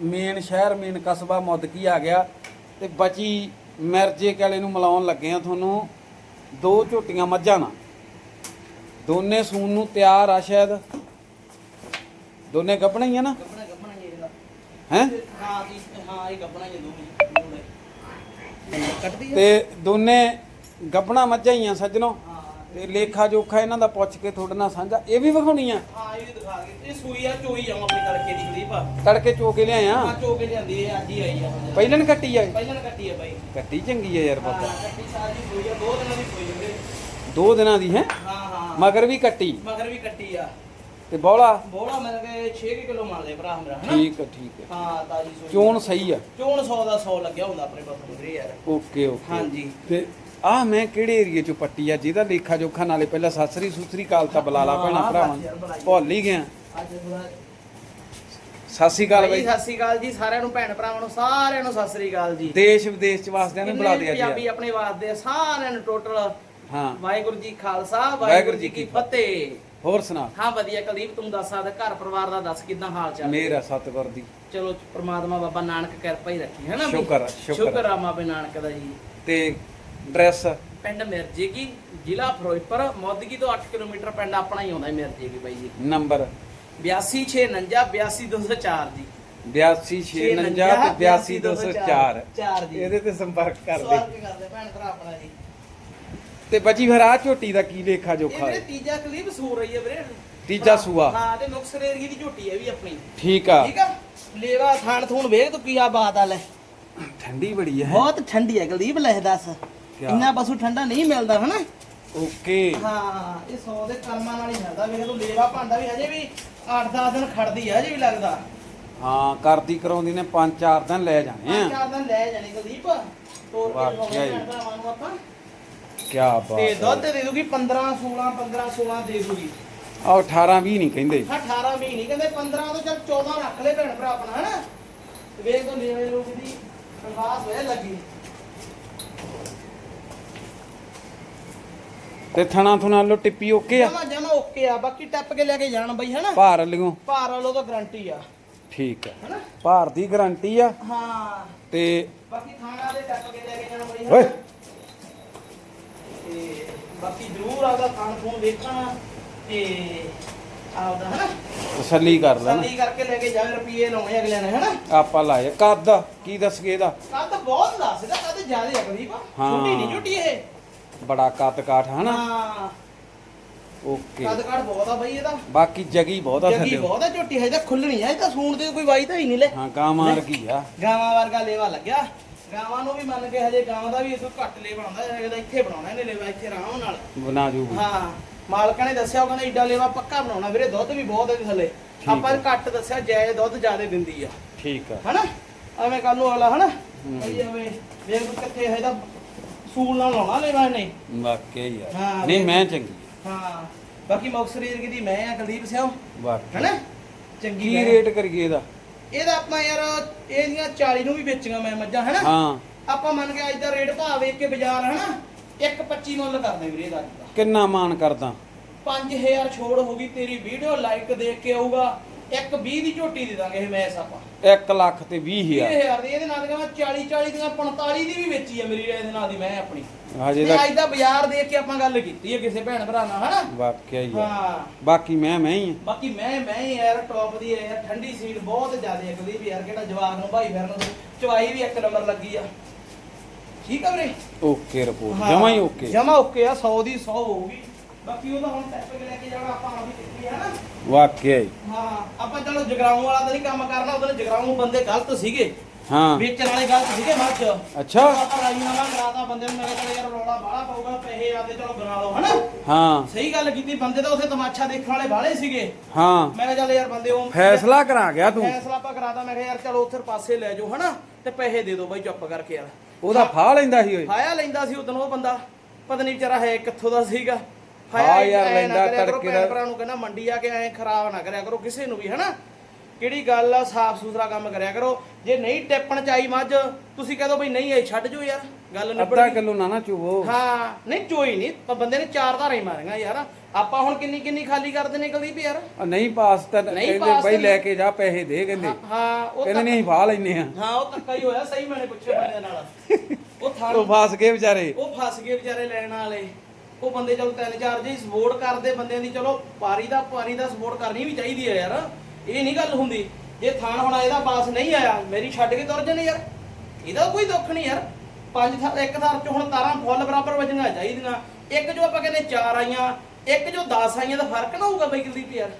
Main ਸ਼ਹਿਰ main ਕਸਬਾ ਮੁੱਦਕੀ ਆ ਗਿਆ ਤੇ ਬਚੀ ਮਿਰਜੇ ਕਾਲੇ ਨੂੰ ਮਿਲਾਉਣ ਲੱਗੇ ਆ ਤੁਹਾਨੂੰ ਦੋ ਝੋਟੀਆਂ ਮੱਝਾਂ ਨਾਲ। ਦੋਨੇ ਸੂਣ ਨੂੰ ਤਿਆਰ ਆ ਸ਼ਾਇਦ। ਦੋਨੇ ਗੱਭਣਾ ਹੀ ਆ ਨਾ? ਹੀ ਇਹਦਾ। ਹੈ? ਹਾਂ ਜੀ ਹਾਂ ਇਹ ਗੱਬਣਾ ਹੀ ਆ ਦੋਵੇਂ ਦੋਵੇਂ ਕੱਟਦੀ ਆ ਤੇ ਦੋਨੇ ਗੱਭਣਾ ਮੱਝਾਂ ਹੀ ਆ ਸੱਜਣੋ। ਤੇ ਲੇਖਾ ਜੋਖਾ ਇਹਨਾਂ ਦਾ ਪੁੱਛ ਕੇ ਤੁਹਾਡੇ ਨਾਲ ਸਾਂਝਾ ਇਹ ਵੀ ਵਿਖਾਉਣੀ ਆ? ਹਾਂ ਇਹ ਵੀ ਦਿਖਾ ਕੇ ਇਹ ਸੂਈ ਆ ਚੋਈ ਜਾਵਾਂ ਆਪਣੀ ਤੜਕੇ ਦੀ ਗਰੀਬ ਆ ਤੜਕੇ ਚੋ ਕੇ ਲਿਆਇਆ ਹਾਂ ਚੋ ਕੇ ਲਿਆਂਦੀ ਹੈ ਅੱਜ ਹੀ ਆਈ ਆ। ਪਹਿਲਾਂ ਨੀ ਕੱਟੀ ਆ ਇਹ? ਪਹਿਲਾਂ ਕੱਟੀ ਆ ਬਾਈ। ਕੱਟੀ ਚੰਗੀ ਆ ਯਾਰ ਹਾਂ ਬਾਬਾ। ਕੱਟੀ ਸਾਜੀ ਸੂਈ ਆ ਦੋ ਦਿਨਾਂ ਦੀ ਸੂਈ ਹੁੰਦੇ ਦੋ ਦਿਨਾਂ ਦੀ ਹੈ? ਹਾਂ ਹਾਂ। ਮਗਰ ਵੀ ਕੱਟੀ। ਮਗਰ ਵੀ ਕੱਟੀ ਆ। ਤੇ ਬੌਲਾ? ਬੋਲਾ ਮੇਰੇ ਕੇ 6 ਕਿਲੋ ਮੰਨਦੇ ਭਰਾ ਮੇਰਾ ਹਨਾ? ਠੀਕ ਹੈ ਠੀਕ ਹੈ ਹਾਂ ਤਾਜੀ ਸੂਈ ਚੋਣ ਸਹੀ ਆ। ਚੋਣ 100 ਦਾ 100 ਲੱਗਿਆ ਹੁੰਦਾ ਆਪਣੇ ਪਾਸ ਵੀਰੇ ਯਾਰ। Okay okay. ਹਾਂਜੀ। ਤੇ ਆ ਮੈਂ ਕਿਹੜੇ ਏਰੀਏ ਚੋਂ ਪੱਟੀ ਆ? ਜਿਹਦਾ ਲੇਖਾ ਜੋਖਾ ਨਾਲੇ ਪਹਿਲਾਂ ਸਾਸਰੀ ਸੁਸਰੀ ਕਾਲ ਤਾਂ ਬੁਲਾ ਲਾ ਭੈਣਾ ਭਰਾਵਾਂ। ਭੁੱਲ ਹੀ ਗਿਆ। ਸ੍ਰੀ ਅਕਾਲ ਬਾਈ ਬਾਈ। ਸਤਿ ਸ੍ਰੀ ਅਕਾਲ ਜੀ ਸਾਰਿਆਂ ਨੂੰ ਭੈਣ ਭਰਾਵਾਂ ਨੂੰ ਸਾਰਿਆਂ ਨੂੰ ਸਤਿ ਸ੍ਰੀ ਅਕਾਲ ਜੀ। ਦੇਸ਼ ਵਿਦੇਸ਼ ਚ ਵਾਸਦਿਆਂ ਨੇ ਬੁਲਾ ਦਿਆ ਪੰਜਾਬੀ ਜੀ ਆਪਣੇ ਵਾਸਤੇ ਸਾਰਿਆਂ ਨੂੰ ਟੋਟਲ ਹਾਂ। ਵਾਹਿਗੁਰੂ ਜੀ ਖਾਲਸਾ ਵਾਹਿਗੁਰੂ ਜੀ ਕੀ ਫਤਿਹ। ਹੋਰ ਸੁਣਾ। ਹਾਂ ਵਧੀਆ ਕੁਲਦੀਪ ਤੂੰ ਦੱਸ ਸਕਦਾ ਘਰ ਪਰਿਵਾਰ ਦਾ ਦੱਸ ਕਿਦਾਂ ਹਾਲ ਚਾਲ? ਮੇਰਾ ਸਤਿਗੁਰ ਦੀ। ਚਲੋ ਪ੍ਰਮਾਤਮਾ ਬਾਬਾ ਨਾਨਕ ਕਿਰਪਾ ਹੀ ਰੱਖੀ ਹੈ ਨਾ ਵੀ? ਸ਼ੁਕਰ ਆ, ਸ਼ੁਕਰ ਆ। ਸ਼ੁਕਰ ਆ ਮਾਪੇ ਨਾਨਕ ਦਾ ਜੀ। ਤੇ ਡਰੈਸ। ਪਿੰਡ ਮਿਰਜੇ ਕੀ ਜ਼ਿਲ੍ਹਾ ਫਿਰੋਜ਼ਪੁਰ ਮੋਦਗੀ ਤੋਂ 8 ਕਿਲੋਮੀਟਰ ਪਿੰਡ ਆਪਣਾ ਹੀ ਆਉਂਦਾ ਹੈ ਮਿਰਜੇ ਕੀ ਬਾਈ ਜੀ। ਨੰਬਰ। 82649 82204 ਜੀ। 8269 ਤੇ 82204 ਚਾਰ। ਜੀ। ਇਹਦੇ ਤੇ ਸੰਪਰਕ ਕਰ ਸਵਾਲ ਦੇ ਕੀ ਕਰਦੇ ਭੈਣ ਭਰਾ ਆਪਣਾ ਜੀ। ਤੇ ਬਚੀ ਫਿਰ ਆ ਝੋਟੀ ਦਾ ਕੀ ਲੇਖਾ ਜੋਖਾ ਹੈ? ਤੀਜਾ ਕਲੀਪ ਸੂਰ ਰਹੀ ਹੈ ਵੀਰੇ। ਤੀਜਾ ਸੂਆ। ਹਾਂ ਤੇ ਨੁਕਸਰ ਏਰੀਏ ਦੀ ਝੋਟੀ ਹੈ ਵੀ ਆਪਣੀ। ਠੀਕ ਆ। ਠੀਕ ਆ? ਲੇਵਾ ਥਾਣ ਥੂਣ ਵੇਖ ਤੂੰ ਕੀ ਆ ਬਾਤ ਆ ਲੈ। ਠੰਡੀ ਬੜੀ ਹੈ। ਬਹੁਤ ਠੰਡੀ ਹੈ ਕੁਲਦੀਪ ਲੈ ਦੱਸ? ਇੰਨਾ ਪਸ਼ੂ ਠੰਡਾ ਨਹੀਂ ਮਿਲਦਾ ਹਨਾ? ਓਕੇ। ਹਾਂ ਇਹ 100 ਦੇ ਕਰਮਾਂ ਨਾਲ ਹੀ ਮਿਲਦਾ। ਵੇਖ ਤੂੰ ਲੇਵਾ ਭਾਂਡਾ ਵੀ ਹਜੇ ਵੀ 8-10 ਦਿਨ ਖੜਦੀ ਆ ਹਜੇ ਵੀ ਲੱਗਦਾ। ਹਾਂ ਕਰਦੀ ਕਰਾਉਂਦੀ ਨੇ 5-4 ਦਿਨ ਲੈ ਜਾਣੇ ਆ। ਚਾਰ ਦਿਨ ਲੈ ਜਾਣੀ ਕੁਲਦੀਪ। ਤੋਰ ਕੇ ਵਾਕਿਆ ਹੀ। ਆਪਾਂ। ਕੀ ਬਾਤ ਤੇ। ਦੁੱਧ ਦੇ ਦੂਗੀ 15 16 15 16 ਦੇ ਦੂਗੀ। ਆਹ 18 20 ਨਹੀਂ ਕਹਿੰਦੇ। ਹਾਂ 18 ਵੀ ਨਹੀਂ ਕਹਿੰਦੇ 15 ਤੋਂ ਚੱਲ 14 ਰੱਖ ਲੈ ਭੈਣ ਭਰਾ ਆਪਣਾ ਹਨਾ? ਵੇਖ ਤੂੰ ਲੇਵੇ ਲੋਕ ਦੀ ਪ੍ਰਵਾਸ ਹੋਇਆ ਲੱਗੀ। ਤੇ ਥਣਾ ਥੁਣਾ ਲੋ ਟਿੱਪੀ ਓਕੇ ਆ? ਜਮਾ ਜਮਾ ਓਕੇ ਆ ਬਾਕੀ ਟੱਪ ਕੇ ਲੈ ਕੇ ਜਾਣ ਬਈ ਹਨਾ? ਭਾਰ ਲਿਓ ਭਾਰ ਵਾਲੋ ਤਾਂ ਗਰੰਟੀ ਆ। ਠੀਕ ਆ। ਹਨਾ? ਭਾਰ ਦੀ ਗਾਰੰਟੀ ਆ। ਹਾਂ। ਤੇ ਬਾਕੀ ਖਾਣਾ ਦੇ ਟੱਪ ਕੇ ਲੈ ਕੇ ਜਾਣਾ ਬਈ ਓਏ। ਤੇ ਬਾਕੀ ਜ਼ਰੂਰ ਆਪਦਾ ਖਾਣ ਖੂਨ ਵੇਖਣਾ ਤੇ ਆਪਦਾ ਹਨਾ? ਤਸੱਲੀ ਕਰ ਲੈਣਾ। ਸੰਦੀ ਕਰਕੇ ਲੈ ਕੇ ਜਾਵੇ ਰੁਪਏ ਲਾਉਣੇ ਅਗਲਿਆਂ ਨੇ ਹਨਾ? ਆਪਾਂ ਲਾਏ ਕੱਦ ਕੀ ਦੱਸ ਗਏ ਇਹਦਾ? ਕੱਦ ਬਹੁਤ ਦੱਸਦਾ ਕੱਦ ਜ਼ਿਆਦਾ ਆ ਕਰੀਬ ਹਾਂ। ਛੋਟੀ ਨਹੀਂ ਛੋਟੀ ਇਹ। ਬੜਾ ਕੱਦ ਕਾਠ ਹਨਾ ਹਾਂ। ਓਕੇ ਕੱਦ ਕਾਠ ਬਹੁਤ ਆ ਬਈ ਇਹਦਾ ਬਾਕੀ ਜਗੀ ਬਹੁਤ ਆ ਜੱਗੀ ਬਹੁਤ ਆ ਝੋਟੀ ਹਜੇ ਤਾਂ ਖੁੱਲਣੀ ਆ ਇਹ ਤਾਂ ਸੂਣ ਤੇ ਕੋਈ ਵਾਈ ਤਾਂ ਹੀ ਨਹੀਂ ਲੈ। ਹਾਂ ਗਾਂ ਮਾਰ ਕੀ ਆ। ਗਾਵਾਂ ਵਰਗਾ ਲੇਵਾ ਲੱਗਿਆ। ਗਾਵਾਂ ਨੂੰ ਵੀ ਮੰਨ ਕੇ ਹਜੇ ਗਾਵਾਂ ਦਾ ਵੀ ਇਥੋਂ ਘੱਟ ਲੇ ਬਣਾਉਂਦਾ ਇਹਦਾ ਇੱਥੇ ਬਣਾਉਣਾ ਇਹਨੇ ਲੇਵਾ ਇੱਥੇ ਆਰਾਮ ਨਾਲ। ਬਣਾ ਜੂਗੀ। ਹਾਂ ਮਾਲਕਾਂ ਨੇ ਦੱਸਿਆ ਉਹ ਕਹਿੰਦਾ ਏਡਾ ਲੇਵਾ ਪੱਕਾ ਬਣਾਉਣਾ ਵੀਰੇ ਦੁੱਧ ਵੀ ਬਹੁਤ ਇਹਦੇ ਥੱਲੇ। ਆਪਾਂ ਹੈ। ਘੱਟ ਦੱਸਿਆ ਜਾਇਜ਼ ਦੁੱਧ ਜ਼ਿਆਦਾ ਦਿੰਦੀ ਆ। ਠੀਕ ਆ। ਹਨਾ? ਐਵੇਂ ਕੱਲ ਨੂੰ ਅਗਲਾ ਹਨਾ? ਹੂੰ। ਭਈ ਐਵੇਂ ਵੇਖ ਕਿੱਥੇ ਇਹਦਾ ਸੂਲ ਨਾਲ ਲਾਉਣਾ ਲੇਵਾ ਇਹਨੇ ਵਾਕਿਆ ਹੀ ਹਾਂ, ਨਹੀਂ। ਮੈਂ ਚੰਗੀ ਆ, ਹਾਂ ਬਾਕੀ ਮੁਕਸਰ ਏਰੀਏ ਦੀ ਮੈਂ ਆ ਕੁਲਦੀਪ ਸਿੰਘ ਵਾਕਿਆ। ਹਨਾ? ਚੰਗੀ ਕੀ। ਰੇਟ ਕਰੀਏ ਇਹਦਾ? ਇਹਦਾ ਆਪਣਾ ਯਾਰ ਇਹਦੀਆਂ 40 ਨੂੰ ਵੀ ਵੇਚੀਆਂ ਮੈਂ ਮੱਝਾਂ ਹਨਾ? ਹਾਂ। ਆਪਾਂ ਮੰਨ ਕੇ ਅੱਜ ਦਾ ਰੇਟ ਭਾਅ ਵੇਖ ਕੇ ਬਾਜ਼ਾਰ ਹਨਾ? 1.25 ਮੁੱਲ ਕਰਦੇ ਵੀਰੇ ਇਹਦਾ। ਕਿੰਨਾ ਮਾਨ ਕਰਦਾ? 5000 ਛੋੜ ਹੋਗੀ ਤੇਰੀ ਵੀਡੀਓ ਲਾਈਕ ਦੇਖ ਕੇ ਆਊਗਾ। 1.20 ਦੀ ਝੋਟੀ ਦੇ ਦਾਂਗੇ ਇਹ ਮੈਸ ਆਪਾਂ। 1 ਲੱਖ ਤੇ 20 ਹਜ਼ਾਰ। 20000 ਦੀ ਇਹਦੇ ਨਾਲ ਦੀਆਂ 40 40 ਦੀਆਂ 45 ਦੀ ਵੀ ਵੇਚੀ ਆ ਮੇਰੀ ਇਹਦੇ ਨਾਲ ਦੀ ਮੈਂ ਆਪਣੀ। ਹਜੇ ਤੇ ਦਾ ਅੱਜ ਦਾ ਬਾਜ਼ਾਰ ਦੇਖ ਕੇ ਆਪਾਂ ਗੱਲ ਕੀਤੀ ਹੈ ਕਿਸੇ ਭੈਣ ਭਰਾ ਨਾਲ ਹਨਾ? ਵਾਕਿਆ ਹੀ ਬਾਕੀ ਮੈਂ ਮੈਂ ਹੀ ਆ। ਬਾਕੀ ਮੈਂ ਮੈਂ ਹੀ ਯਾਰ ਟੌਪ ਦੀ ਹੈ ਯਾਰ ਠੰਡੀ ਸੀਟ ਬਹੁਤ ਜ਼ਿਆਦਾ ਹੈ ਕਦੀ ਵੀ ਯਾਰ ਕਿਹੜਾ ਜਵਾਕ ਨੂੰ ਭਾਈ ਫਿਰਨ ਨੂੰ ਚਵਾਈ ਵੀ ਇੱਕ ਨੰਬਰ ਲੱਗੀ ਆ। ਠੀਕ ਆ ਵੀਰੇ? ਓਕੇ ਰਿਪੋਰਟ ਜਮਾ ਹੀ ਓਕੇ। ਜਮਾ ਓਕੇ ਆ 100 ਦੀ 100 ਹੋਊਗੀ। ਬਾਕੀ ਉਹਦਾ ਹੁਣ ਕੇ ਲੈ ਕੇ ਜਾਣਾ ਆਪਾਂ ਆਪ ਹੀ ਕੀਤੀ ਹੈ ਨਾ ਵਾਕਿਆ ਹੀ। ਹਾਂ ਆਪਾਂ ਚਲੋ ਜਗਰਾਉਂ ਵਾਲਾ ਤਾਂ ਨਹੀਂ ਕੰਮ ਕਰਨਾ ਉਹਦੇ ਜਗਰਾਉਂ ਬੰਦੇ ਗਲਤ ਸੀਗੇ। ਹਾਂ। ਵੇਚਣ ਵਾਲੇ ਗਲਤ ਸੀਗੇ ਮੱਝ। ਅੱਛਾ। ਆਪਾਂ ਰਾਜੀਨਾਮਾ ਕਰਾਤਾ ਬੰਦੇ ਨੂੰ ਮੈਂ ਕਿਹਾ ਯਾਰ ਰੌਲਾ ਬਾਹਲਾ ਪਊਗਾ ਪੈਸੇ ਆਦੇ ਚਲੋ ਬਣਾ ਲਓ ਹਨਾ? ਹਾਂ। ਸਹੀ ਗੱਲ ਕੀਤੀ ਬੰਦੇ ਤਾਂ ਉਥੇ ਤਮਾਸ਼ਾ ਦੇਖਣ ਵਾਲੇ ਬਾਹਲੇ ਸੀਗੇ। ਹਾਂ। ਮੈਂ ਕਿਹਾ ਚੱਲ ਯਾਰ ਬੰਦੇ ਉਹ ਫੈਸਲਾ ਕਰਾ ਗਿਆ ਤੂੰ। ਫੈਸਲਾ ਆਪਾਂ ਕਰਾਤਾ ਮੈਂ ਕਿਹਾ ਯਾਰ ਚਲੋ ਉੱਥੇ ਪਾਸੇ ਲੈ ਜਾਓ ਹਨਾ? ਤੇ ਪੈਸੇ ਦੇ ਦਿਓ ਬਾਈ ਚੁੱਪ ਕਰਕੇ ਯਾਰ। ਉਹਦਾ ਫਾਹ ਲੈਂਦਾ ਸੀ ਓਏ। ਹਾਇਆ ਲੈਂਦਾ ਸੀ ਉਦੋਂ ਉਹ ਬੰਦਾ। ਪਤਾ ਨਹੀਂ ਵਿਚਾਰਾ ਹੈ ਕਿੱਥੋਂ ਦਾ ਸੀਗਾ। ਹਾਂ ਯਾਰ, ਲੈਂਦਾ ਤੜਕੇ ਭੈਣ ਦਾ। ਭਰਾ ਨੂੰ ਕਹਿੰਦਾ ਮੰਡੀ ਆ ਕੇ ਐ ਖਰਾਬ ਨਾ ਕਰਿਆ ਕਰੋ ਕਿਸੇ ਨੂੰ ਵੀ ਹਨਾ? ਕਿਹੜੀ ਗੱਲ ਆ ਸਾਫ਼ ਸੁਥਰਾ ਕੰਮ ਕਰਿਆ ਕਰੋ। ਜੇ ਨਹੀਂ ਟਿੱਪਣ ਚਾਈ ਮੱਝ ਤੁਸੀਂ ਕਹਦੋ ਬਈ ਨਹੀਂ ਇਹ ਛੱਡ ਜੋ ਯਾਰ ਗੱਲ ਨਿਬੜ ਅੱਧਾ। ਕਿਲੋ ਨਾ ਨਾ ਚੂਵੋ। ਹਾਂ ਨਹੀਂ ਚੋਈ ਨਹੀਂ ਪਰ ਬੰਦੇ ਨੇ ਚਾਰ ਧਾਰਾਂ ਹੀ ਮਾਰੀਆਂ ਯਾਰ। ਆਪਾਂ ਹੁਣ ਕਿੰਨੀ ਕਿੰਨੀ ਖਾਲੀ ਕਰਦੇ ਨੇ ਕੁਲਦੀਪ ਯਾਰ? ਨਹੀਂ ਪਾਸ ਤਾਂ ਕਹਿੰਦੇ ਬਈ ਲੈ ਕੇ ਜਾ ਪੈਸੇ ਦੇ ਕਹਿੰਦੇ। ਹਾਂ, ਉਹ ਕਹਿੰਦੇ ਨਹੀਂ ਫਾਹ ਲੈਨੇ ਆ। ਹਾਂ ਉਹ ਧੱਕਾ ਹੀ ਹੋਇਆ ਸਹੀ ਮੈਨੇ ਪੁੱਛੇ ਬੰਦੇ ਨਾਲ। ਉਹ ਉਹ ਫਸ ਗਏ ਵਿਚਾਰੇ। ਉਹ ਫਸ ਗਏ ਵਿਚਾਰੇ ਲੈਣ ਵਾਲੇ। ਉਹ ਬੰਦੇ ਚਲੋ ਤਿੰਨ ਚਾਰ ਜੀ ਸਪੋਰਟ ਕਰਦੇ ਬੰਦਿਆਂ ਦੀ, ਚਲੋ ਪਾਰੀ ਦਾ ਪਾਰੀ ਦਾ ਸਪੋਰਟ ਕਰਨੀ ਵੀ ਚਾਹੀਦੀ ਹੈ ਯਾਰ। ਇਹ ਨਹੀਂ ਗੱਲ ਹੁੰਦੀ, ਜੇ ਥਾਣ ਹੁਣ ਇਹਦਾ ਪਾਸ ਨਹੀਂ ਆਇਆ, ਮੇਰੀ ਛੱਡ ਕੇ ਤੁਰ ਜਣੇ ਯਾਰ। ਇਹਦਾ ਕੋਈ ਦੁੱਖ ਨਹੀਂ ਯਾਰ। ਪੰਜ ਥਾਰ ਇੱਕ ਥਾਰ ਚ ਹੁਣ ਤਾਰਾਂ ਫੁੱਲ ਬਰਾਬਰ ਵੱਜਣੀਆਂ ਚਾਹੀਦੀਆਂ। ਇੱਕ ਜੋ ਆਪਾਂ ਕਹਿੰਦੇ ਚਾਰ ਆਈਆਂ, ਇੱਕ ਜੋ 10 ਆਈਆਂ ਦਾ ਫ਼ਰਕ ਨਾ ਹੋਊਗਾ ਬਈ ਕੁਲਦੀਪ ਯਾਰ।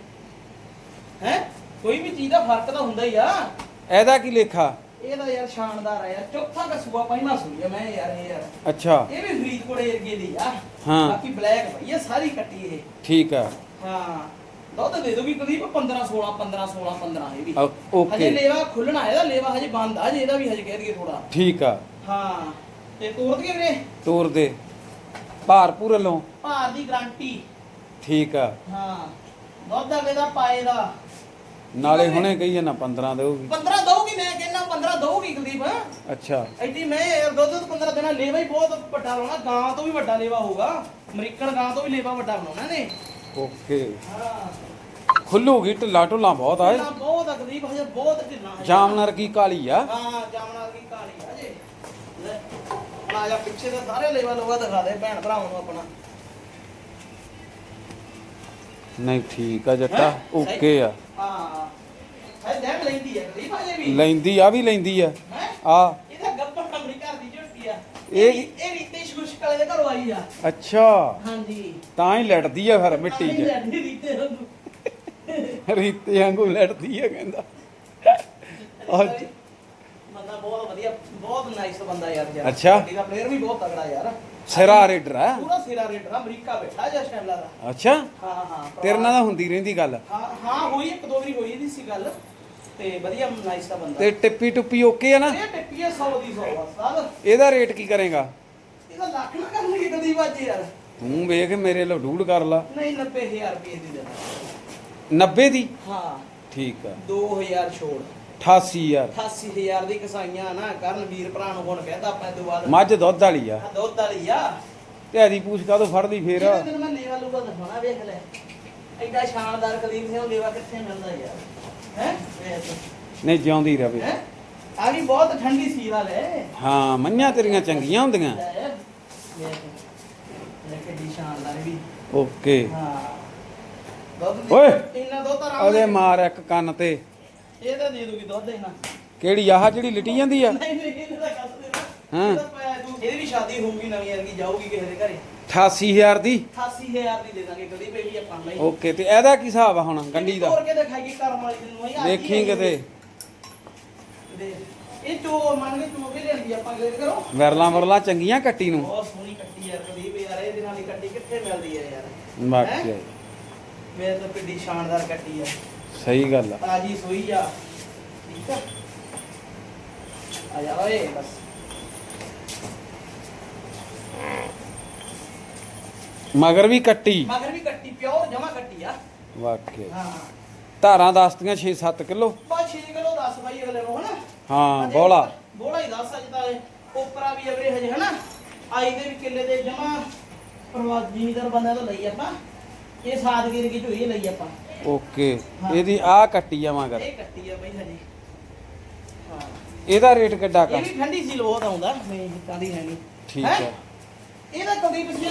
ਹੈ? ਕੋਈ ਵੀ ਚੀਜ਼ ਦਾ ਫ਼ਰਕ ਤਾਂ ਹੁੰਦਾ ਹੀ ਆ। ਇਹਦਾ ਕੀ ਲੇਖਾ? ਇਹਦਾ ਯਾਰ ਸ਼ਾਨਦਾਰ ਆ ਯਾਰ ਚੌਥਾ ਕਸੂਆ ਪਹਿਲਾ ਸੂਈ ਆ ਮੈਂ ਯਾਰ ਇਹ ਯਾਰ। ਅੱਛਾ। ਇਹ ਵੀ ਫਰੀਦਕੋਟ ਏਰੀਏ ਦੀ ਆ। ਹਾਂ। ਬਾਕੀ ਬਲੈਕ ਭਈ ਇਹ ਸਾਰੀ ਕੱਟੀ ਇਹ। ਠੀਕ ਆ। ਹਾਂ। ਦੁੱਧ ਦੇ ਦੋ ਵੀ ਕਰੀਬ 15 16 15 16 15 ਇਹ ਵੀ। ਓ- ਹਜੇ ਓਕੇ ਲੇਵਾ ਖੁੱਲਣਾ ਇਹਦਾ ਲੇਵਾ ਹਜੇ ਬੰਦ ਆ ਜੇ ਇਹਦਾ ਵੀ ਹਜੇ ਕਹਿ ਦਈਏ ਥੋੜਾ ਠੀਕ ਆ। ਹਾਂ। ਤੇ ਤੋੜ ਦਈਏ ਵੀਰੇ। ਤੋਰ ਦੇ। ਭਾਰ ਪੂਰ ਲੋ ਭਾਰ ਦੀ ਗਾਰੰਟੀ। ਠੀਕ ਆ। ਹਾਂ। ਦੁੱਧ ਅਗੇ ਦਾ ਪਾਏ ਦਾ। ਨਾਲੇ ਹੁਣੇ ਕਹੀ ਜਾਂਦਾ 15 ਦੇਊਗੀ 15 ਦਊਗੀ ਮੈਂ ਕਹਿੰਦਾ 15 ਦਊਗੀ ਕੁਲਦੀਪ ਅੱਛਾ। ਐਡੀ ਮੈਂ ਦੁੱਧ ਤੋਂ 15 ਦਿਨਾਂ ਲੇਵਾ ਹੀ ਬਹੁਤ ਵੱਡਾ ਲਾਉਣਾ ਗਾਂ ਤੋਂ ਵੀ ਵੱਡਾ ਲੇਵਾ ਹੋਊਗਾ। ਅਮਰੀਕਨ ਗਾਂ ਤੋਂ ਵੀ ਲੇਵਾ ਵੱਡਾ ਬਣਾਉਣਾ ਨੇ ਓਕੇ। ਹਾਂ। ਖੁੱਲੂਗੀ ਢਿੱਲਾ ਢੁੱਲਾ ਬਹੁਤ ਆ ਇਹ। ਢਿੱਲਾ ਬਹੁਤ ਆ ਗਰੀਬ ਹਜੇ ਬਹੁਤ ਢਿੱਲਾ। ਜਾਮਨਰ ਕੀ ਕਾਲੀ ਆ? ਹਾਂ ਜਾਮਨਾ ਦੀ ਕਹਾਣੀ ਆ ਜੇ ਲੈ ਹੁਣ ਆ ਜਾ ਪਿੱਛੇ ਦੇ ਸਾਰੇ ਲੈਵਲ ਲੋਗਾ ਦਿਖਾ ਦੇ ਭੈਣ ਭਰਾਵਾਂ ਨੂੰ ਆਪਣਾ। ਨਹੀਂ ਠੀਕ ਆ ਜੱਟਾ ਹੈਂ? ਓਕੇ ਆ। ਹਾਂ। ਹੈ ਦੇਖ ਲੈਂਦੀ ਆ ਗਰੀਬ ਹਜੇ ਵੀ। ਲੈਂਦੀ ਆ ਵੀ ਲੈਂਦੀ ਆ। ਹੈ? ਆ। ਇਹਦਾ ਗੱਪਰ ਆਪਣੀ ਘਰ ਦੀ ਝੋਟੀ ਆ। ਇਹ- ਇਹ ਇਹ ਰੀਤੇ ਸ਼ੁਸ਼ਕ ਵਾਲੇ ਦੇ ਘਰੋਂ ਆਈ ਆ। ਅੱਛਾ। ਹਾਂਜੀ। ਤਾਂ ਹੀ ਲੜਦੀ ਆ ਫਿਰ ਮਿੱਟੀ 'ਚ। ਲੈਂਦੀ ਰੀਤੇ ਨੂੰ ਰੀਤੇ ਵਾਂਗੂ ਲੜਦੀ ਆ ਕਹਿੰਦਾ। ਅੱਜ ਬੰਦਾ ਬਹੁਤ ਵਧੀਆ ਬਹੁਤ ਨਾਈਸ ਬੰਦਾ ਯਾਰ ਯਾਰ। ਅੱਛਾ। ਇਹਦਾ ਪਲੇਅਰ ਵੀ ਬਹੁਤ ਤਗੜਾ ਯਾਰ। ਸਿਰਾ ਰੇਡਰ ਆ। ਪੂਰਾ ਸਿਰਾ ਰੇਡਰ ਅਮਰੀਕਾ ਬੈਠਾ ਜਾਂ ਸ਼ੈਮਲਾ ਦਾ। ਅੱਛਾ। ਹਾਂ ਹਾਂ ਤੇਰੇ ਨਾਲ ਤਾਂ ਹੁੰਦੀ ਰਹਿੰਦੀ ਗੱਲ। ਹਾਂ ਹਾਂ ਹੋਈ ਇੱਕ ਦੋ ਵਾਰੀ ਹੋਈ ਦੀ ਸੀ ਗੱਲ। ਤੇ ਵਧੀਆ ਨਾਈਸ ਦਾ ਬੰਦਾ। ਤੇ ਟਿੱਪੀ ਟੁੱਪੀ ਓਕੇ ਆ ਨਾ? ਇਹ ਟਿੱਪੀਏ 100 ਦੀ 100 ਬਸ ਇਹਦਾ ਰੇਟ ਕੀ ਕਰੇਗਾ? ਇਹਦਾ ਲੱਖ ਨਾ ਕਰਨਗੇ ਕਦੀ ਬਾਜੇ ਯਾਰ। ਤੂੰ ਵੇਖ ਮੇਰੇ ਲੋ ਡੂਡ ਕਰ ਲਾ। ਨਹੀਂ 90000 ਰੁਪਏ ਦੀ ਦੇ 90 ਦੀ? ਹਾਂ। ਠੀਕ ਆ। 2000 ਛੋੜ। 88000 88000 ਦੀ ਕਸਾਈਆਂ ਨਾ ਕਰਨ ਵੀਰ ਭਰਾ ਨੂੰ ਹੁਣ ਕਹਿੰਦਾ ਆਪਾਂ ਇਹ ਤੋਂ ਬਾਅਦ। ਮੱਝ ਦੁੱਧ ਵਾਲੀ ਆ। ਦੁੱਧ ਵਾਲੀ ਆ। ਤੇ ਇਹਦੀ ਪੂਛ ਕਾਦੋਂ ਫੜਦੀ ਫੇਰ? ਇਹਦੇ ਦਿਨ ਮੈਂ ਲੇਵਾ ਲੂਗਾ ਦਿਖਾਉਣਾ ਵੇਖ ਲੈ। ਐਡਾ ਸ਼ਾਨਦਾਰ ਕਲੀਨ ਸਿੰਘ ਲੇਵਾ ਕਿੱਥੇ ਮਿਲਦਾ ਯਾਰ। ਹੈ? ਨਹੀਂ ਜਿਉਂਦੀ ਰਵੇ। ਹੈ? ਆ ਵੀ ਬਹੁਤ ਠੰਡੀ ਸੀਲ ਵਾਲੇ ਹਾਂ ਮੰਨਿਆ ਤੇਰੀਆਂ ਚੰਗੀਆਂ ਹੁੰਦੀਆਂ। ਓਕੇ। ਓਏ! ਉਹਦੇ ਮਾਰ ਇੱਕ ਕੰਨ ਤੇ। ਇਹ ਤਾਂ ਦੇ ਦੂਗੀ ਦੁੱਧ ਇਹਨਾਂ। ਕਿਹੜੀ ਆਹ ਜਿਹੜੀ ਲਿਟੀ ਜਾਂਦੀ ਆ? ਨਹੀਂ ਨਹੀਂ ਇਹਦਾ ਕੱਸ ਦੇ ਹਾਂ। ਇਹਦੀ ਵੀ ਸ਼ਾਦੀ ਹੋਊਗੀ ਨਵੀਂ ਵਰਗੀ ਜਾਊਗੀ ਕਿਸੇ ਦੇ ਘਰੇ। 88000 ਦੀ? 88000 ਦੀ ਦੇ ਦਾਂਗੇ ਕਦੀ ਪਈ ਆਪਾਂ ਲਈ। ਓਕੇ ਤੇ ਇਹਦਾ ਕੀ ਹਿਸਾਬ ਆ ਹੁਣ ਗੰਡੀ ਦਾ? ਤੋੜ ਕੇ ਦਿਖਾਈਏ ਕਰਮ ਵਾਲੀ ਨੂੰ ਅਸੀਂ ਅੱਜ ਹੀ ਦੇਖੀ ਕਿਤੇ। ਇਹ ਚੋ ਮੰਨ ਕੇ ਚੋ ਕੇ ਲੈਂਦੀ ਆਪਾਂ ਗ੍ਰੇਡ ਕਰੋ। ਵਿਰਲਾ ਵਰਲਾ ਚੰਗੀਆਂ ਕੱਟੀ ਨੂੰ। ਬਹੁਤ ਸੋਹਣੀ ਕੱਟੀ ਯਾਰ ਕਦੀ ਵੀ ਯਾਰ ਇਹਦੇ ਨਾਲ ਦੀ ਕੱਟੀ ਕਿੱਥੇ ਮਿਲਦੀ ਹੈ ਯਾਰ? ਬਾਕੀ ਮੇਰੇ ਤਾਂ ਕਿੱਡੀ ਸ਼ਾਨਦਾਰ ਕੱਟੀ ਆ। ਸਹੀ ਗੱਲ ਆ। ਤਾਜੀ ਸੋਈ ਆ। ਠੀਕ ਆ? ਆ ਜਾ ਓਏ ਬਸ। ਮਗਰ ਵੀ ਕੱਟੀ। ਮਗਰ ਵੀ ਕੱਟੀ ਪਿਓਰ ਜਮਾ ਕੱਟੀ ਆ। ਵਾਕਿਆ। ਹਾਂ। ਧਾਰਾਂ ਦੱਸਦੀਆਂ 6-7 ਕਿਲੋ। ਬਾ 6 ਕਿਲੋ ਦੱਸ ਬਾਈ ਅਗਲੇ ਨੂੰ ਹਨਾ? ਹਾਂ ਬੋਲਾ। ਬੋਲਾ ਹੀ ਦੱਸ ਅਜ ਤਾਂ ਉਪਰਾ ਵੀ ਐਵਰੇਜ ਹਨਾ? ਆਈ ਦੇ ਵੀ ਕਿੱਲੇ ਦੇ ਜਮਾ ਪਰਵਾਜ ਜ਼ਿਮੀਦਾਰ ਬੰਦਾ ਤੋਂ ਲਈ ਆਪਾਂ। ਇਹ ਸਾਦਗੀਰ ਕੀ ਝੋਈ ਲਈ ਆਪਾਂ। ਓਕੇ। ਇਹਦੀ ਆ ਕੱਟੀ ਆ ਮਗਰ। ਇਹ ਕੱਟੀ ਆ ਬਈ ਹਜੇ। ਹਾਂ। ਇਹਦਾ ਰੇਟ ਕਿੱਡਾ ਕਾ ਇਹ ਵੀ ਠੰਡੀ ਸੀ ਬਹੁਤ ਆਉਂਦਾ ਨਹੀਂ ਤਾਂ ਦੀ ਹੈ ਨਹੀਂ ਠੀਕ ਹੈ? ਇਹਦਾ ਕਦੀ ਪਿਛੇ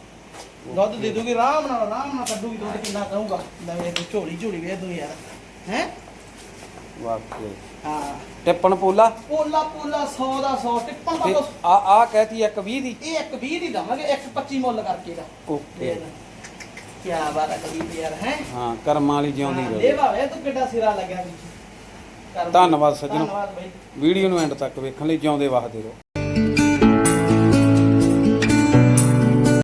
ਦੁੱਧ ਦੇ ਦੂਗੀ ਆਰਾਮ ਨਾਲ ਆਰਾਮ ਨਾਲ ਕੱਢੂਗੀ ਦੁੱਧ ਕਿੰਨਾ ਕਹੂਗਾ ਨਵੇਂ ਤੇ ਝੋਲੀ ਝੋਲੀ ਵੇਚ ਦੂ ਯਾਰ ਹੈ? ਵਾਕਈ ਹਾਂ। ਟਿੱਪਣ ਪੋਲਾ? ਪੋਲਾ ਪੋਲਾ 100 ਦਾ 100 ਟਿੱਪਣ ਦਾ। ਆ ਆ ਕਹਤੀ 120 ਦੀ। ਇਹ ਇੱਕ 20 ਦੀ ਦਵਾਂਗੇ ਇੱਕ 25 ਮੁੱਲ ਕਰਕੇ ਦਾ। ਓਕੇ। ਕੀ ਬਾਤ ਹੈ ਕਬੀਰ ਯਾਰ ਹੈ? ਹਾਂ ਕਰਮਾਂ ਵਾਲੀ ਜਿਉਂਦੀ ਰਹੇ। ਦੇਵਾ ਵੇ ਤੂੰ ਕਿੱਡਾ ਸਿਰਾ ਲੱਗਿਆ। ਧੰਨਵਾਦ ਸੱਜਣੋ। ਵੀਡੀਓ ਨੂੰ ਐਂਡ ਤੱਕ ਵੇਖਣ ਲਈ ਜਿਉਂਦੇ ਵਸਦੇ ਰਹੋ।